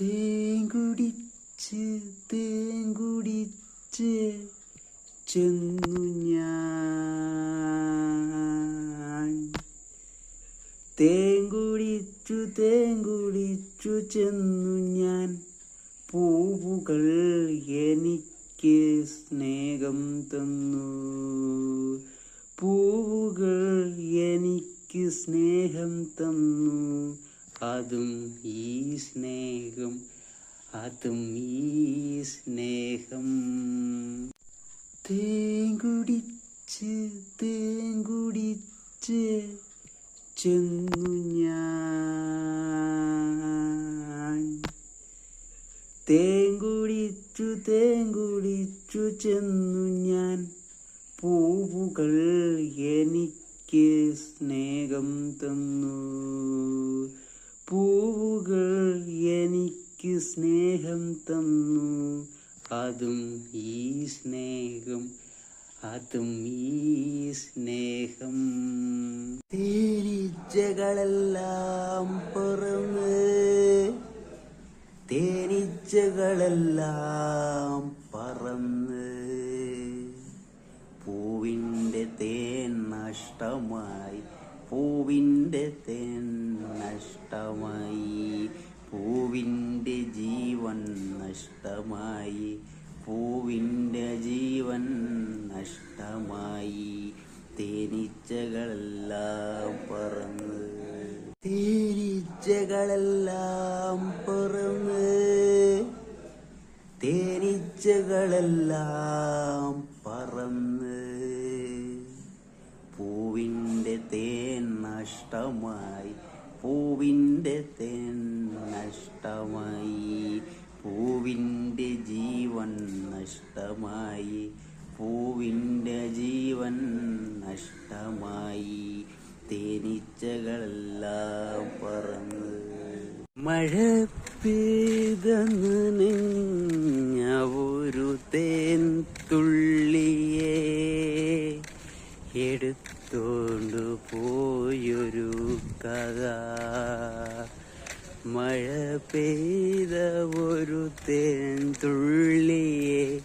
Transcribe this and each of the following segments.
തേങ്കുടിച്ച് തേങ്കുടിച്ച് ചെന്നു ഞാൻ. തേങ്കുടിച്ചു തേങ്കുടിച്ചു ചെന്നു ഞാൻ. പൂവുകൾ എനിക്ക് സ്നേഹം തന്നു. പൂവുകൾ എനിക്ക് സ്നേഹം തന്നു. അതും ഈ സ്നേഹം അതും ഈ സ്നേഹം. തേങ്കുടിച്ച് തേങ്കുടിച്ച് ചെന്നു ഞാൻ. തേങ്കുടിച്ചു തേങ്കുടിച്ചു ചെന്നു ഞാൻ. പൂവുകൾ എനിക്ക് സ്നേഹം തന്നു. പൂവുകൾ എനിക്ക് സ്നേഹം തന്നു. അതും ഈ സ്നേഹം അതും ഈ സ്നേഹം. തേനീച്ചകളെല്ലാം പറന്ന് തേനീച്ചകളെല്ലാം പറന്ന് പൂവിന്റെ തേൻ നഷ്ടമായി പൂവിന്റെ തേൻ നഷ്ടമായി. പൂവിന്റെ ജീവൻ നഷ്ടമായി. പൂവിന്റെ ജീവൻ നഷ്ടമായി. തേനീച്ചകളെല്ലാം പറന്ന്. തേനീച്ചകളെല്ലാം പറന്ന്. തേനീച്ചകളെല്ലാം പറന്ന്. പൂവിന്റെ തേൻ നഷ്ടമായി. പൂവിന്റെ തേൻ നഷ്ടമായി പൂവിന്റെ ജീവൻ നഷ്ടമായി പൂവിന്റെ ജീവൻ നഷ്ടമായി തേനീച്ചകളെല്ലാം പറന്ന്. മഴ പെയ്ത മഴ പെയ്ത ഒരു തേൻതുള്ളിയെ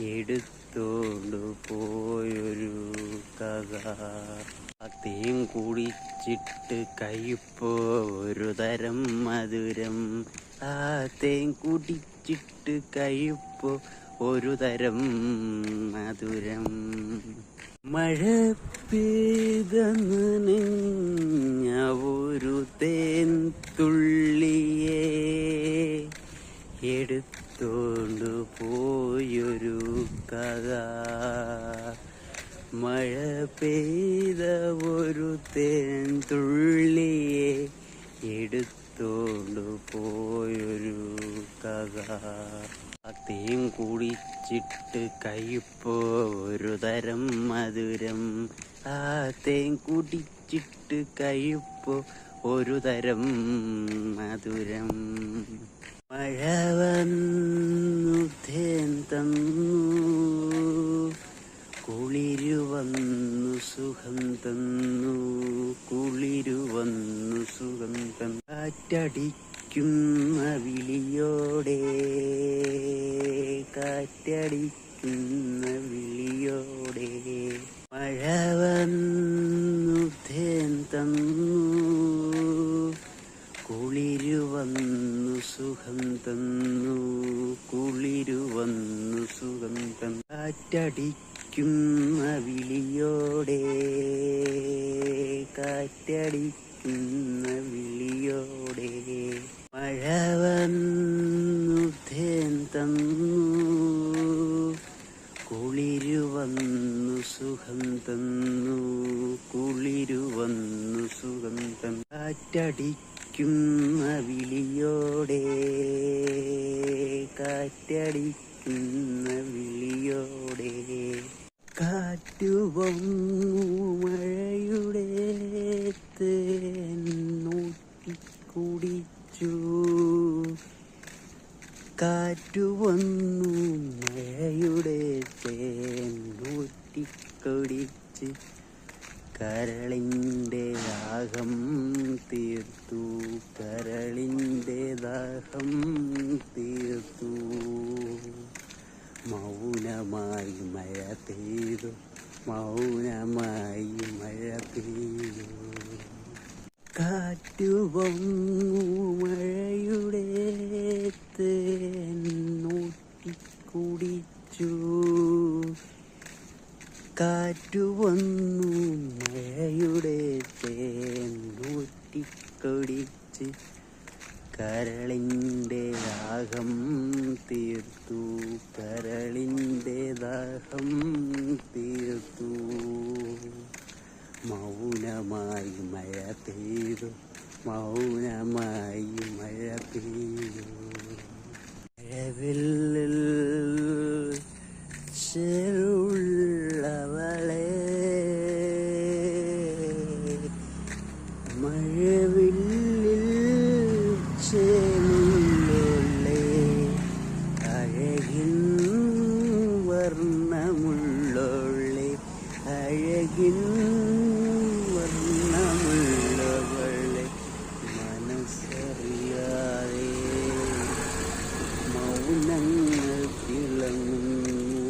എടുത്തോണ്ട് പോയൊരു കഥ. തേൻ കുടിച്ചിട്ട് കയ്പോ ഒരു തരം മധുരം. ആ തേൻ കുടിച്ചിട്ട് കയ്പോ ഒരു തരം മധുരം. മഴ പെയ്ത മഴ പെയ്ത ഒരു തേൻ തുള്ളിയെ എടുത്തോണ്ടു പോയൊരു കഥ. തേൻ കുടിച്ചിട്ട് കയ്പോ ഒരു തരം മധുരം ആ തേൻ കുടിച്ചിട്ട് കയ്പോ ഒരു തരം മധുരം. മഴ വന്നു തേൻ തന്നു കുളിരു വന്നു സുഖം തന്നു കുളിരു വന്നു സുഖം തന്നു. കാറ്റടിക്കുന്ന വിളിയോടെ കാറ്റടിക്കുന്ന വിളിയോടെ മഴ വന്നു തേൻ തന്നു കുളിരു വന്നു സുഖം തന്നു കുളിരു വന്നു സുഖം തന്നു. കാറ്റടിക്കുന്ന വിളിയോടെ കാറ്റടിക്കുന്ന വിളിയോടെ. മഴ വന്നു തന്നു കുളിരു വന്നു സുഖം തന്നു കുളിരു വന്നു സുഖം തന്നു. കാറ്റടിക്കുന്ന വിളിയോടെ കാറ്റടിക്കുന്ന വിളിയോടെ. കാറ്റുപൊങ്ങു മഴയുടെ തേനൂറ്റി കുടിച്ചു കാറ്റു വന്നു മഴയുടെ തേൻ ഊറ്റിക്കൊടിച്ച്. കരളിന്റെ ദാഹം തീർത്തു കരളിന്റെ ദാഹം തീർത്തു മൗനമായി മഴ പെയ്തു മൗനമായി മഴ പെയ്തു കാറ്റുപൊങ്ങു മഴയുടെ തേന്നൂട്ടി കുടിച്ചു കാറ്റു വന്നു മഴയുടെ തേന്നൂട്ടി കരളിന്റെ ദാഹം തീർത്തു. കരളിന്റെ ദാഹം തീർത്തു. മൗനമായി മഴ പെയ്തു. മൗനമായി മഴ പെയ്യൂ. മഴവില്ലിൽ ചെറുള്ളവളെ മൗനങ്ങൾ തിളങ്ങുന്നു